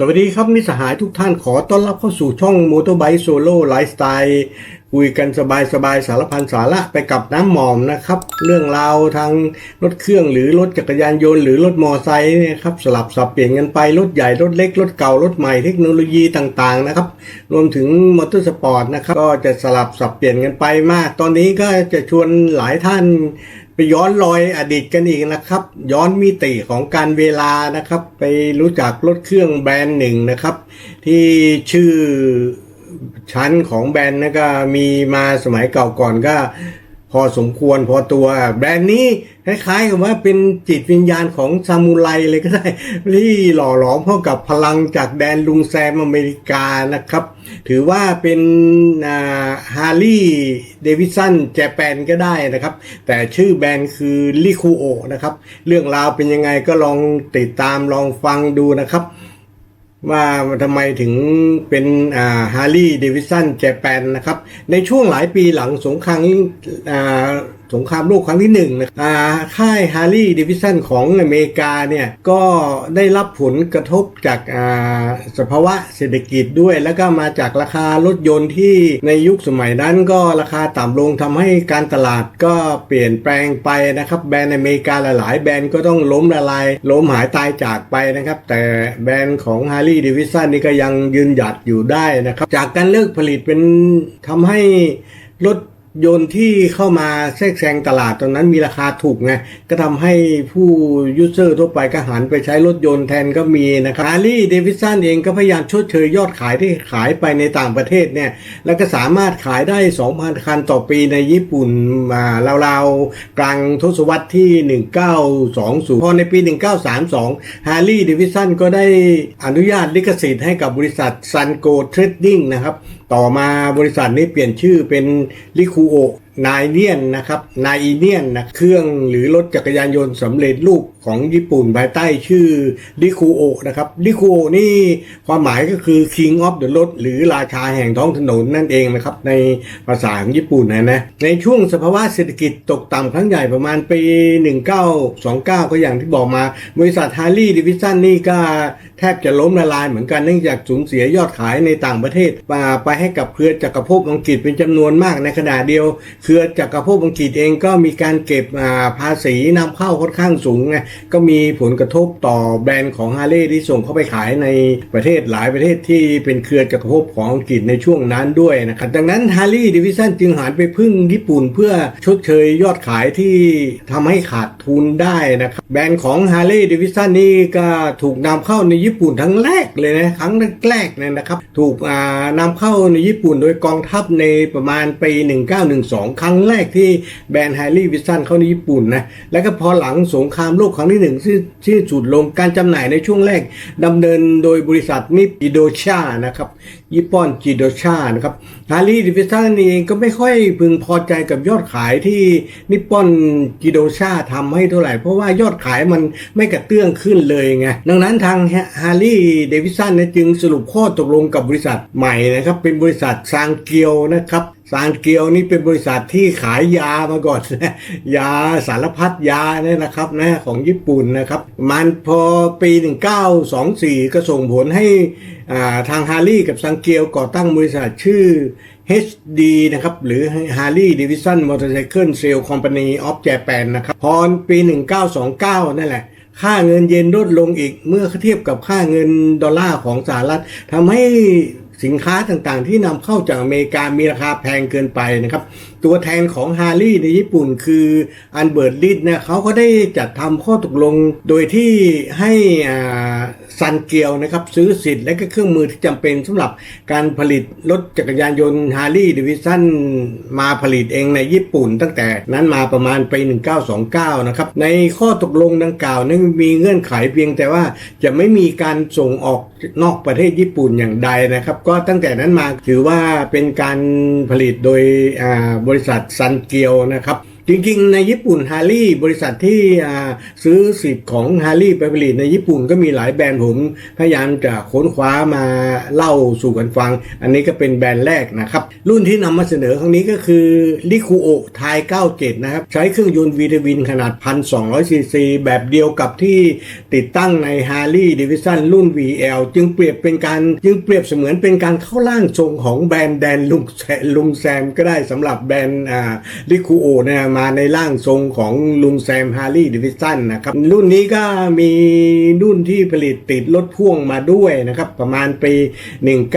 สวัสดีครับมิสหายทุกท่านขอต้อนรับเข้าสู่ช่องม o เตอร์ไบ คุยกันสบายสบายๆสารพันสาระไปกับน้ำหมอมนะครับ เรื่องราวทางรถเครื่องหรือรถจักรยานยนต์หรือรถมอไซค์นี่ยครับสลับสับเปลี่ยนกันไปรถใหญ่รถเล็กรถเก่ารถใหม่เทคโนโลยีต่างๆนะครับรวมถึงมอเตอร์สปอร์ตนะครับก็จะสลับสับเปลี่ยนกันไปมาก ตอนนี้ก็จะชวนหลายท่านไปย้อนรอยอดีตกันอีกนะครับ ย้อนมิติของการเวลานะครับ ไปรู้จักรถเครื่องแบรนด์หนึ่งนะครับ ที่ชื่อ ชั้นของแบรนด์นะก็มีมาสมัยเก่าก่อนก็พอสมควรพอตัวแบรนด์นี้คล้ายๆกับว่าเป็นจิตวิญญาณของซามูไรเลยก็ได้ที่หล่อหลอมเข้ากับพลังจากแดนลุงแซมอเมริกานะครับ ถือว่าเป็นฮาร์ลีเดวิสันเจแปนก็ได้นะครับ แต่ชื่อแบรนด์คือลิคูโอนะครับ เรื่องราวเป็นยังไงก็ลองติดตามลองฟังดูนะครับ ว่าทำไมถึงเป็นฮาร์ลีเดวิสันเจแปนนะครับ ในช่วงหลายปีหลังสงครามอ่า สงครามโลกครั้งที่หนึ่งนะค่ายฮาร์ลีเดวิสันของอเมริกาเนี่ยก็ได้รับผลกระทบจากาสภาวะเศรษฐกิจด้วย แล้วก็มาจากราคารถยนต์ที่ในยุคสมัยนั้นก็ราคาต่ำลงทำให้การตลาดก็เปลี่ยนแปลงไปนะครับแบรนด์อเมริกาหลาย ๆ แบรนด์ก็ต้องล้มละลาย ล้มหายตายจากไปนะครับ แต่แบรนด์ของ Harley Davidson นี่ก็ยังยืนหยัดอยู่ได้นะครับ จากการเลิกผลิตเป็นทำให้รถ ยนต์ที่เข้ามาแทรกแซงตลาดตอนนั้นมีราคาถูกไงก็ทำให้ผู้ยูเซอร์ทั่วไปก็หันไปใช้รถยนต์แทนก็มีนะครับ Harley Davidson เองก็พยายามชดเชยยอดขายที่ขายไปในต่างประเทศเนี่ยแล้วก็สามารถขายได้ 2,000 คันต่อปีในญี่ปุ่นมาราวๆ กลางทศวรรษที่ 1920 พอในปี 1932 Harley Davidson ก็ได้อนุญาตลิขสิทธิ์ให้กับบริษัท Sungo Trading นะครับ ต่อมาบริษัทนี้เปลี่ยนชื่อเป็นลิคูโอนายเนียนนะครับนายอีเนียนนะเครื่องหรือรถจักรยานยนต์สำเร็จรูปของญี่ปุ่นภายใต้ชื่อลิคูโอนะครับลิคูโอนี่ความหมายก็คือ King of the Road หรือราชาแห่งท้องถนนนั่นเองนะครับ ในภาษาของญี่ปุ่นนะนะในช่วงสภาวะเศรษฐกิจตกต่ำครั้งใหญ่ประมาณปี 1929 ก็อย่างที่บอกมา บริษัทฮาร์ลีย์ดิวิสันนี่ก็แทบจะล้มละลายเหมือนกันเนื่องจากสูญเสียยอดขายในต่างประเทศ ไปให้กับเครือจักรภพอังกฤษเป็นจำนวนมากในขณะเดียวรือจักรภพอังกฤษเองก็มีการเก็บภาษีนำเข้าค่อนข้างสูงไงก็มีผลกระทบต่อแบรนด์ของฮาร์เลย์ที่ส่งเข้าไปขายในประเทศหลายประเทศที่เป็นเครือจักรภพของอังกฤษในช่วงนั้นด้วยนะครับดังนั้นฮาร์ลีย์ดิวิสันจึงหันไปพึ่งญี่ปุ่นเพื่อชดเชยยอดขายที่ทำให้ขาดทุนได้นะครับแบรนด์ของฮาร์เลย์ดิวิสันนี่ก็ถูกนำเข้าในญี่ปุ่นครั้งแรกเลยนะครั้งแรกเลยนะครับ ถูกอ่านำเข้าในญี่ปุ่นโดยกองทัพในประมาณปี 1912ครั้งแรกที่แบรนด์ฮาร์ลีย์ดิวิสันเข้าในญี่ปุ่นนะแล้วก็พอหลังสงครามโลกครั้งที่หนึ่งที่ที่สุดลงการจำหน่ายในช่วงแรกดำเนินโดยบริษัทนิปจิโดชานะครับญี่ปุ่นจิโดชานะครับฮาร์ลีย์ดิวิสันเองก็ไม่ค่อยพึงพอใจกับยอดขายที่นิปปอนจิโดชาทำให้เท่าไหร่เพราะว่ายอดขายมันไม่กระเตื้องขึ้นเลยไงดังนั้นทางฮาร์ลีย์เดวิสันจึงสรุปข้อตกลงกับบริษัทใหม่นะครับ เป็นบริษัทซางเกียวนะครับ ซานเกียวนี่เป็นบริษัทที่ขายยามาก่อนนะยาสารพัดยาเนี่ยนะครับนะของญี่ปุ่นนะครับ มันพอปี 1924 ก็ส่งผลให้อ่าทางฮาร์ลีย์กับซานเกียวก่อตั้งบริษัทชื่อ HD นะครับหรือ Harley Davidson Motorcycle Sales Company of Japan นะครับพอปี 1929 นั่นแหละค่าเงินเยนลดลงอีกเมื่อเทียบกับค่าเงินดอลลาร์ของสหรัฐทำให้ สินค้าต่างๆ ที่นำเข้าจากอเมริกามีราคาแพงเกินไปนะครับตัวแทนของฮาร์ลีย์ในญี่ปุ่นคืออันเบิร์ตลิดเนี่ยเขาก็ได้จัดทำข้อตกลงโดยที่ให้ซันเกียวนะครับซื้อสิทธิ์และก็เครื่องมือที่จำเป็นสำหรับการผลิตรถจักรยานยนต์ฮาร์ลีย์ดิวิสันมาผลิตเองในญี่ปุ่น ตั้งแต่นั้นมาประมาณปี 1929 นะครับ ในข้อตกลงดังกล่าวนั้นมีเงื่อนไขเพียงแต่ว่าจะไม่มีการส่งออกนอกประเทศญี่ปุ่นอย่างใดนะครับ ก็ตั้งแต่นั้นมาถือว่าเป็นการผลิตโดยอ่าบริษัทซันเกียวนะครับ จริงๆ ในญี่ปุ่นฮาร์ลีบริษัทที่ซื้อสิทธิ์ของฮาร์ลีไปผลิตในญี่ปุ่นก็มีหลายแบรนด์ผมพยายามจะค้นคว้ามาเล่าสู่กันฟัง อันนี้ก็เป็นแบรนด์แรกนะครับ รุ่นที่นำมาเสนอครั้งนี้ก็คือลิคูโอไท97 นะครับ ใช้เครื่องยนต์วีดวินขนาด 1,200ซีซีแบบเดียวกับที่ติดตั้งใน Harley Davidson รุ่น VL จึงเปรียบเป็นการจึงเปรียบเสมือนเป็นการเข้าร่างทรงของแบรนด์แดนลุงแซมก็ได้สำหรับแบรนด์ลิคูโอเนี่ยมาในร่างทรงของลุงแซมฮาร์ลีย์ดิวิสันนะครับ รุ่นนี้ก็มีรุ่นที่ผลิตติดรถพ่วงมาด้วยนะครับ ประมาณปี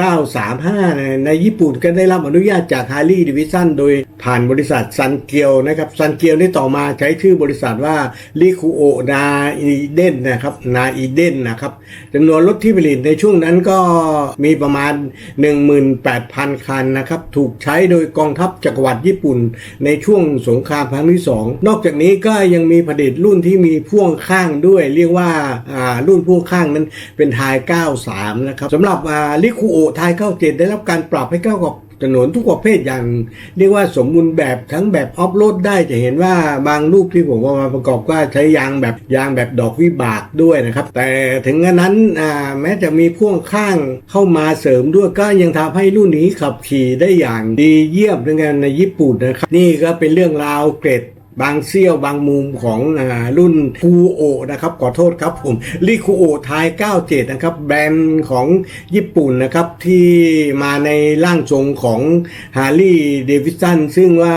1935 ในญี่ปุ่นก็ได้รับอนุญาตจากฮาร์ลีย์ดิวิสันโดย ผ่านบริษัทซันเกียวนะครับซันเกียวนี่ต่อมาใช้ชื่อบริษัทว่าลิคูโอนาอีเดนนะครับนาอีเดนนะครับจำนวนรถที่ผลิตในช่วงนั้นก็มีประมาณ 18,000 คันนะครับถูกใช้โดยกองทัพจักรวรรดิญี่ปุ่น ในช่วงสงครามครั้งที่ 2 นอกจากนี้ก็ยังมีผลิตรุ่นที่มีพ่วงข้างด้วย เรียกว่าารุ่นพ่วงข้างนั้นเป็นไทย93 นะครับสำหรับลิคูโอไทย97 ได้รับการปรับให้เข้ากับ ถนนทุกประเภทอย่าง เรียกว่าสมบูรณ์แบบทั้งแบบออฟโรดได้จะเห็นว่าบางรูปที่ผมเอามาประกอบก็ใช้ยางแบบยางแบบดอกวิบากด้วยนะครับ แต่ถึงกระนั้นแม้จะมีพ่วงข้างเข้ามาเสริมด้วยก็ยังทำให้รุ่นนี้ขับขี่ได้อย่างดีเยี่ยมด้วยกันในญี่ปุ่นนะครับ นี่ก็เป็นเรื่องราวเกร็ด บางเซี่ยวบางมุมของอรุ่นคูโอนะครับขอโทษครับผมรีคูโอไทย97 นะครับแบรนด์ของญี่ปุ่นนะครับที่มาในร่างทรงของฮาร์ลีเดวิสันซึ่งว่า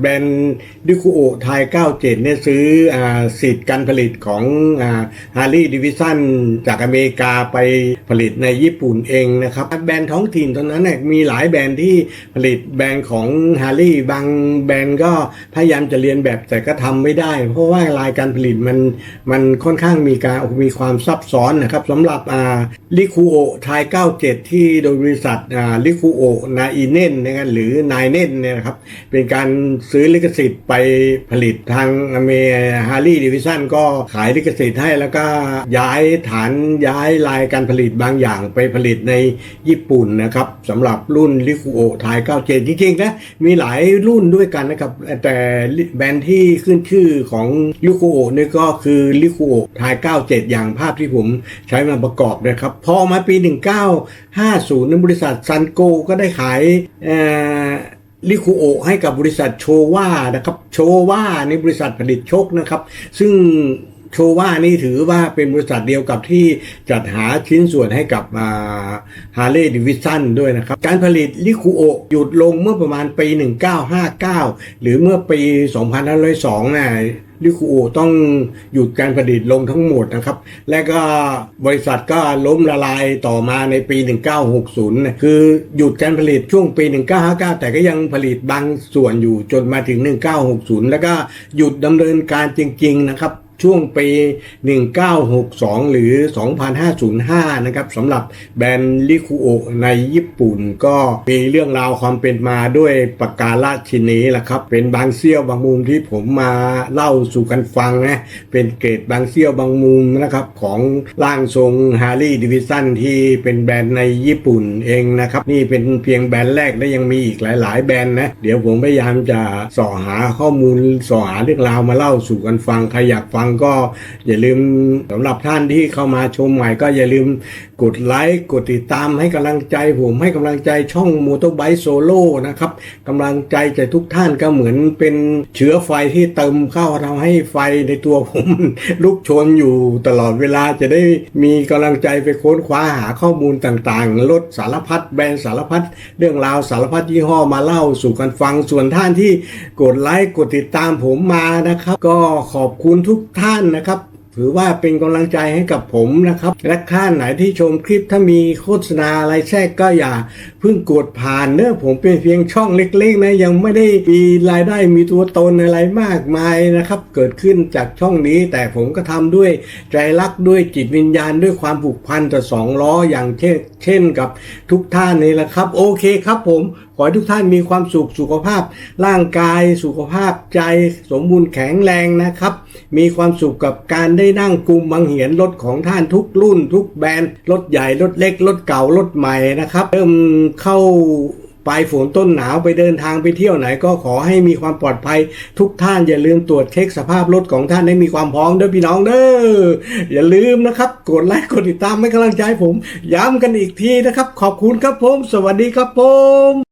แบรนด์ รีคูโอไทย97เนี่ยซื้ออสิทธิ์การผลิตของฮาร์ e ี d เดวิสันจากอเมริกาไปผลิตในญี่ปุ่นเองนะครับแบรนด์ท้องถิ่นตอนนั้นเนี่ยมีหลายแบรนด์ที่ผลิตแบรนด์ของฮาร์ e ีบางแบรนด์ก็พยายามจะเรียนแบบแต่ก็ทำไม่ได้ เพราะว่ารายการผลิตมันมันค่อนข้างมีการมีความซับซ้อนนะครับสำหรับลิคูโอไทย97 ที่โดยบริษัทลิคูโอนาอีเนนนะครับหรือนายเนนเนี่ยนะครับเป็นการซื้อลิขสิทธิ์ไปผลิตทางอเมฮาร์ลีดิวิสันก็ขายลิขสิทธิ์ให้แล้วก็ย้ายฐานย้ายรายการผลิตบางอย่างไปผลิตในญี่ปุ่นนะครับสำหรับรุ่นลิคูโอไทย97จริงๆนะมีหลายรุ่นด้วยกันนะครับ แต่แบรนด์ที่ขึ้นชื่อของลิคูโอนี่ก็คือลิคูโอไทย97 อย่างภาพที่ผมใช้มาประกอบนะครับพอมาปี 1950ในบริษัทซันโกก็ได้ขายเอ่อ ลิคูโอให้กับบริษัทโชว่านะครับโชว่าในบริษัทผลิตชกนะครับ ซึ่งโชว่านี่ถือว่าเป็นบริษัทเดียวกับที่จัดหาชิ้นส่วนให้กับฮาร์เลย์ดิวิสันด้วยนะครับ การผลิตลิคูโอหยุดลงเมื่อประมาณปี 1959 หรือเมื่อปี 2502นะ ลิคูโอต้องหยุดการผลิตลงทั้งหมดนะครับ และก็บริษัทก็ล้มละลายต่อมาในปี 1960นะคือหยุดการผลิตช่วงปี 1959 แต่ก็ยังผลิตบางส่วนอยู่จนมาถึง 1960 แล้วก็หยุดดำเนินการจริง ๆ นะครับ ช่วงปี 1962 หรือ 2505 นะครับสำหรับแบรนด์ลิคูโอในญี่ปุ่นก็มีเรื่องราวความเป็นมาด้วยปากกาลชินีแหละครับ เป็นบางเสี้ยวบางมุมที่ผมมาเล่าสู่กันฟังนะ เป็นเกรดบางเสี้ยวบางมุมนะครับของร่างทรงฮาร์ e ี d ดิวิสันที่เป็นแบรนด์ในญี่ปุ่นเองนะครับ นี่เป็นเพียงแบรนด์แรกและยังมีอีกหลาย ๆ แบรนด์นะ เดี๋ยวผมพยายามจะสอหาข้อมูลสอหาเรื่องราวมาเล่าสู่กันฟังใครอยากฟังก็อย่าลืมสำหรับท่านที่เข้ามาชมใหม่ก็อย่าลืมกดไลค์กดติดตามให้กำลังใจผมให้กำลังใจช่องม o โต b ไบ e โซโล่นะครับกำลังใจจากทุกท่านก็เหมือนเป็นเชื้อไฟที่เติมเข้าทำให้ไฟในตัวผมลุกโชนอยู่ตลอดเวลาจะได้มีกำลังใจไปค้นคว้าหาข้อมูลต่างๆลดสารพัดแบรนด์สารพัดเรื่องราวสารพัดยี่ห้อมาเล่าสู่กันฟังส่วนท่านที่กดไลค์กดติดตามผมมานะครับ ก็ขอบคุณทุกท่านนะครับ ถือว่าเป็นกำลังใจให้กับผมนะครับ และท่านไหนที่ชมคลิปถ้ามีโฆษณาอะไรแทรกก็อย่า พิ่งกดผ่านเนอะผมเป็นเพียงช่องเล็กๆนะยังไม่ได้มีรายได้มีตัวตนอะไรมากมายนะครับ เกิดขึ้นจากช่องนี้ แต่ผมก็ทำด้วยใจรักด้วยจิตวิญญาณด้วยความผูกพันต่อสองล้ออย่างเช่นเช่นกับทุกท่านนี่แหละครับ โอเคครับผมขอให้ทุกท่านมีความสุขสุขภาพ ร่างกายสุขภาพใจสมบูรณ์แข็งแรงนะครับ มีความสุขกับการได้นั่งกลุ่มบังเหียนรถของท่านทุกรุ่น ทุกแบรนด์รถใหญ่รถเล็กรถเก่ารถใหม่นะครับเริ่มเข้าปลายฝนต้นหนาวไปเดินทางไปเที่ยวไหนก็ขอให้มีความปลอดภัย ทุกท่านอย่าลืมตรวจเช็คสภาพรถของท่านให้มีความพร้อมเด้อพี่น้องเด้ออย่าลืมนะครับ กดไลค์กดติดตามให้กำลังใจผม ย้ำกันอีกทีนะครับ ขอบคุณครับผม สวัสดีครับผม